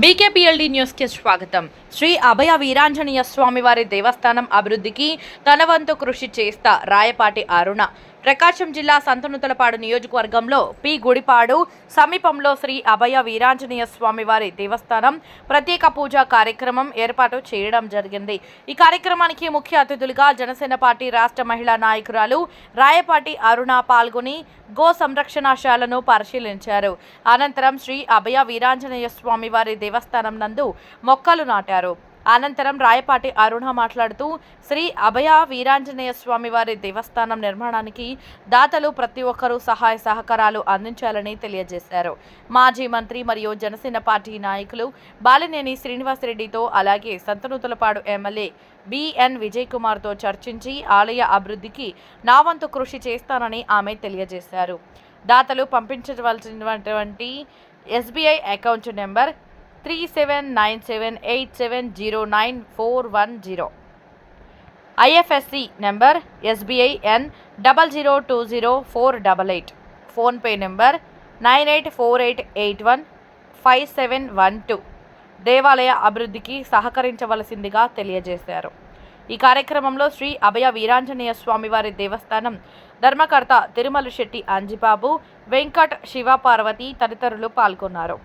బీకేపీఎల్డీ న్యూస్కి స్వాగతం. శ్రీ అభయ వీరాంజనేయ స్వామివారి దేవస్థానం అభివృద్ధికి తన వంతు కృషి చేస్తా రాయపాటి అరుణ. ప్రకాశం జిల్లా సంతనుతలపాడు నియోజకవర్గంలో పి. గుడిపాడు సమీపంలో శ్రీ అభయ వీరాంజనేయ స్వామివారి దేవస్థానం ప్రత్యేక పూజా కార్యక్రమం ఏర్పాటు చేయడం జరిగింది. ఈ కార్యక్రమానికి ముఖ్య అతిథులుగా జనసేన పార్టీ రాష్ట్ర మహిళా నాయకురాలు రాయపాటి అరుణ పాల్గొని గో సంరక్షణశాలను పరిశీలించారు. అనంతరం శ్రీ అభయ వీరాంజనేయ స్వామివారి దేవస్థానం నందు మొక్కలు నాటారు. అనంతరం రాయపాటి అరుణ మాట్లాడుతూ శ్రీ అభయ వీరాంజనేయ స్వామివారి దేవస్థానం నిర్మాణానికి దాతలు ప్రతి ఒక్కరూ సహాయ సహకారాలు అందించాలని తెలియజేశారు. మాజీ మంత్రి మరియు జనసేన పార్టీ నాయకులు బాలినేని శ్రీనివాసరెడ్డితో అలాగే సంతనూతలపాడు ఎమ్మెల్యే బిఎన్ విజయ్ కుమార్తో చర్చించి ఆలయ అభివృద్ధికి నా వంతు కృషి చేస్తానని ఆమె తెలియజేశారు. దాతలు పంపించవలసినటువంటి SBI account number three seven nine seven eight seven zero nine four one zero IFSC number SBI N double zero two zero four double eight PhonePe number nine eight four eight eight one five seven one two దేవాలయ అభివృద్ధికి సహకరించవలసిందిగా తెలియజేశారు. ఈ కార్యక్రమంలో శ్రీ అభయ వీరాంజనేయ స్వామివారి దేవస్థానం ధర్మకర్త తిరుమల శెట్టి అంజిబాబు వెంకట్ శివపార్వతి తదితరులు పాల్గొన్నారు.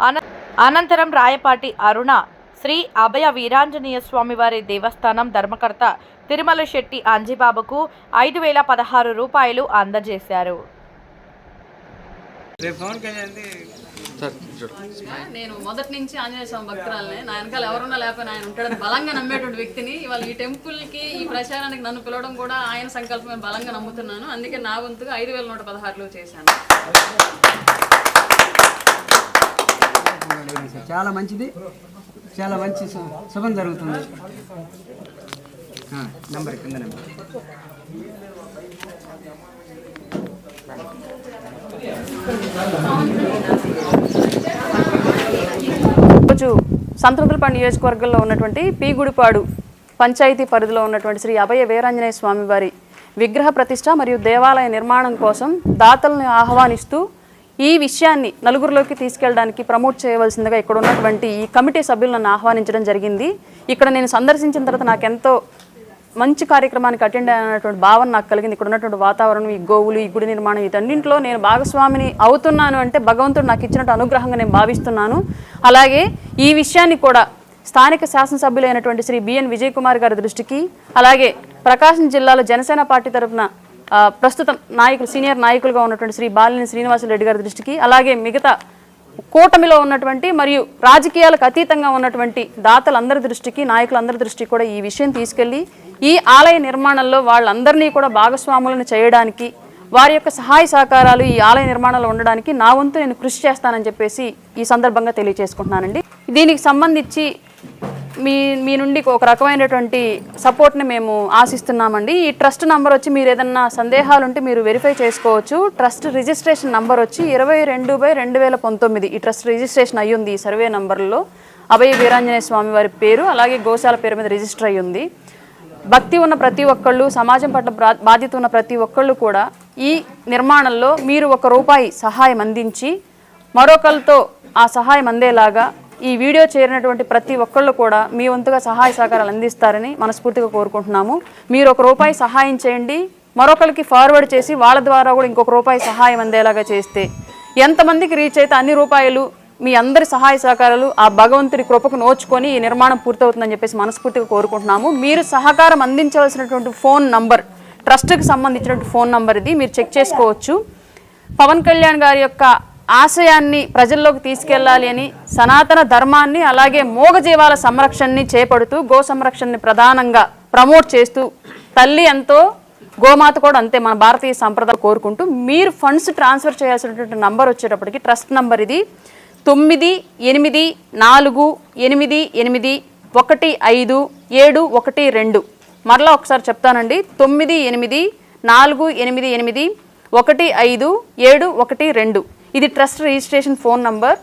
అన- అనంతరం రాయపాటి అరుణ శ్రీ అభయ వీరాంజనేయ స్వామివారి దేవస్థానం ధర్మకర్త తిరుమల శెట్టి అంజిబాబుకు ఐదు వేల పదహారు రూపాయలు అందజేశారు. నేను మొదటి నుంచి ఆంజనేయ స్వామి భక్తురాలనే. నా వెనకాల ఎవరున్నా లేకపోయినా ఆయన ఉంటాడని బలంగా నమ్మేటువంటి వ్యక్తిని ఇవాళ ఈ టెంపుల్కి ఈ ప్రచారానికి నన్ను పిలవడం కూడా ఆయన సంకల్పమే బలంగా నమ్ముతున్నాను. అందుకే నా వంతుగా ఐదు వేల నూట పదహారులో చేశాను. చాలా మంచిది. చాలా మంచి శుభం జరుగుతుంది. నంబర్ కింద నెంబర్. రోజు సంతృప్తిపాడు నియోజకవర్గంలో ఉన్నటువంటి పి గుడిపాడు పంచాయతీ పరిధిలో ఉన్నటువంటి శ్రీ అభయ వీరాంజనేయ స్వామి వారి విగ్రహ ప్రతిష్ట మరియు దేవాలయ నిర్మాణం కోసం దాతలను ఆహ్వానిస్తూ ఈ విషయాన్ని నలుగురిలోకి తీసుకెళ్ళడానికి ప్రమోట్ చేయవలసిందిగా ఇక్కడ ఉన్నటువంటి ఈ కమిటీ సభ్యులను నన్ను ఆహ్వానించడం జరిగింది. ఇక్కడ నేను సందర్శించిన తర్వాత నాకెంతో మంచి కార్యక్రమానికి అటెండ్ అయినటువంటి భావన నాకు కలిగింది. ఇక్కడ ఉన్నటువంటి వాతావరణం ఈ గోవులు ఈ గుడి నిర్మాణం వీటన్నింటిలో నేను భాగస్వామిని అవుతున్నాను అంటే భగవంతుడు నాకు ఇచ్చినట్టు అనుగ్రహంగా నేను భావిస్తున్నాను. అలాగే ఈ విషయాన్ని కూడా స్థానిక శాసనసభ్యులైనటువంటి శ్రీ బిఎన్ విజయ్ కుమార్ గారి దృష్టికి అలాగే ప్రకాశం జిల్లాలో జనసేన పార్టీ తరఫున ప్రస్తుత నాయకులు సీనియర్ నాయకులుగా ఉన్నటువంటి శ్రీ బాలిని శ్రీనివాసరెడ్డి గారి దృష్టికి అలాగే మిగతా కూటమిలో ఉన్నటువంటి మరియు రాజకీయాలకు అతీతంగా ఉన్నటువంటి దాతలందరి దృష్టికి నాయకులందరి దృష్టికి కూడా ఈ విషయం తీసుకెళ్ళి ఈ ఆలయ నిర్మాణంలో వాళ్ళందరినీ కూడా భాగస్వాములను చేయడానికి వారి యొక్క సహాయ సహకారాలు ఈ ఆలయ నిర్మాణంలో ఉండడానికి నా వంతు నేను కృషి చేస్తానని చెప్పేసి ఈ సందర్భంగా తెలియజేసుకుంటున్నానండి. దీనికి సంబంధించి మీ మీ నుండి ఒక రకమైనటువంటి సపోర్ట్ని మేము ఆశిస్తున్నామండి. ఈ ట్రస్ట్ నంబర్ వచ్చి మీరు ఏదన్నా సందేహాలు ఉంటే మీరు వెరిఫై చేసుకోవచ్చు. ట్రస్ట్ రిజిస్ట్రేషన్ నంబర్ వచ్చి ఇరవై రెండు బై రెండు వేల పంతొమ్మిది. ఈ ట్రస్ట్ రిజిస్ట్రేషన్ అయ్యింది ఈ సర్వే నంబర్లో. అభయ వీరాంజనేయ స్వామి వారి పేరు అలాగే గోశాల పేరు మీద రిజిస్టర్ అయ్యింది. భక్తి ఉన్న ప్రతి ఒక్కళ్ళు సమాజం పట్ల బాధ్యత ఉన్న ప్రతి ఒక్కళ్ళు కూడా ఈ నిర్మాణంలో మీరు ఒక రూపాయి సహాయం అందించి మరొకరితో ఆ సహాయం అందేలాగా ఈ వీడియో చేరినటువంటి ప్రతి ఒక్కళ్ళు కూడా మీ వంతుగా సహాయ సహకారాలు అందిస్తారని మనస్ఫూర్తిగా కోరుకుంటున్నాము. మీరు ఒక రూపాయి సహాయం చేయండి. మరొకరికి ఫార్వర్డ్ చేసి వాళ్ళ ద్వారా కూడా ఇంకొక రూపాయి సహాయం అందేలాగా చేస్తే ఎంతమందికి రీచ్ అయితే అన్ని రూపాయలు మీ అందరి సహాయ సహకారాలు ఆ భగవంతుడి కృపకు నోచుకొని ఈ నిర్మాణం పూర్తవుతుందని చెప్పేసి మనస్ఫూర్తిగా కోరుకుంటున్నాము. మీరు సహకారం అందించవలసినటువంటి ఫోన్ నంబర్ ట్రస్ట్కి సంబంధించినటువంటి ఫోన్ నంబర్ ఇది. మీరు చెక్ చేసుకోవచ్చు. పవన్ కళ్యాణ్ గారి యొక్క ఆశయాన్ని ప్రజల్లోకి తీసుకెళ్ళాలి అని సనాతన ధర్మాన్ని అలాగే మూగజీవాల సంరక్షణని చేపడుతూ గో సంరక్షణని ప్రధానంగా ప్రమోట్ చేస్తూ తల్లి ఎంతో గోమాత కూడా అంతే మన భారతీయ సంప్రదాయం కోరుకుంటూ మీరు ఫండ్స్ ట్రాన్స్ఫర్ చేయాల్సినటువంటి నంబర్ వచ్చేటప్పటికి ట్రస్ట్ నంబర్ ఇది తొమ్మిది ఎనిమిది నాలుగు ఎనిమిది ఎనిమిది ఒకటి ఐదు ఏడు ఒకటి రెండు. మరలా ఒకసారి చెప్తానండి తొమ్మిది ఎనిమిది నాలుగు ఎనిమిది ఎనిమిది ఒకటి ఐదు ఏడు ఒకటి రెండు. ఇది ట్రస్ట్ రిజిస్ట్రేషన్ ఫోన్ నంబర్.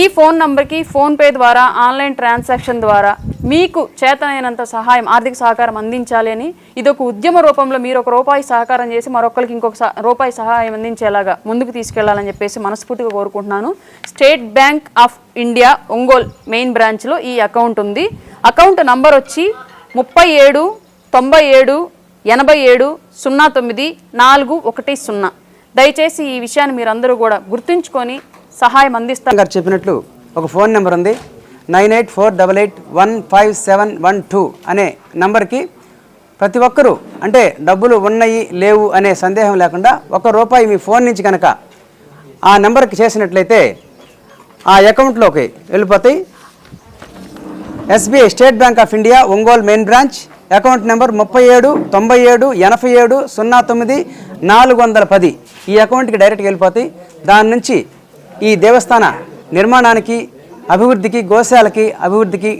ఈ ఫోన్ నంబర్కి ఫోన్పే ద్వారా ఆన్లైన్ ట్రాన్సాక్షన్ ద్వారా మీకు చేతనైనంత సహాయం ఆర్థిక సహకారం అందించాలి అని ఇది ఒక ఉద్యమ రూపంలో మీరు ఒక రూపాయి సహకారం చేసి మరొకరికి ఇంకొక రూపాయి సహాయం అందించేలాగా ముందుకు తీసుకెళ్ళాలని చెప్పేసి మనస్ఫూర్తిగా కోరుకుంటున్నాను. State Bank of India Ongole main బ్రాంచ్లో ఈ అకౌంట్ ఉంది. అకౌంట్ నంబర్ వచ్చి ముప్పై ఏడు తొంభై ఏడు ఎనభై ఏడు సున్నా తొమ్మిది నాలుగు ఒకటి సున్నా. దయచేసి ఈ విషయాన్ని మీరందరూ కూడా గుర్తుంచుకొని సహాయం అందిస్తారు గారు చెప్పినట్లు ఒక ఫోన్ నెంబర్ ఉంది. Nine eight four double eight one five seven one two అనే నంబర్కి ప్రతి ఒక్కరూ అంటే డబ్బులు ఉన్నాయి లేవు అనే సందేహం లేకుండా ఒక రూపాయి మీ ఫోన్ నుంచి కనుక ఆ నెంబర్కి చేసినట్లయితే ఆ అకౌంట్లోకి వెళ్ళిపోతాయి. SBI State Bank of India Ongole main branch account number ముప్పై ఏడు తొంభై ఏడు ఎనభై ఏడు సున్నా తొమ్మిది నాలుగు వందల పది ఈ అకౌంట్కి డైరెక్ట్గా వెళ్ళిపోతాయి దాని నుంచి ఈ దేవస్థాన నిర్మాణానికి అభివృద్ధికి గోశాలకి అభివృద్ధికి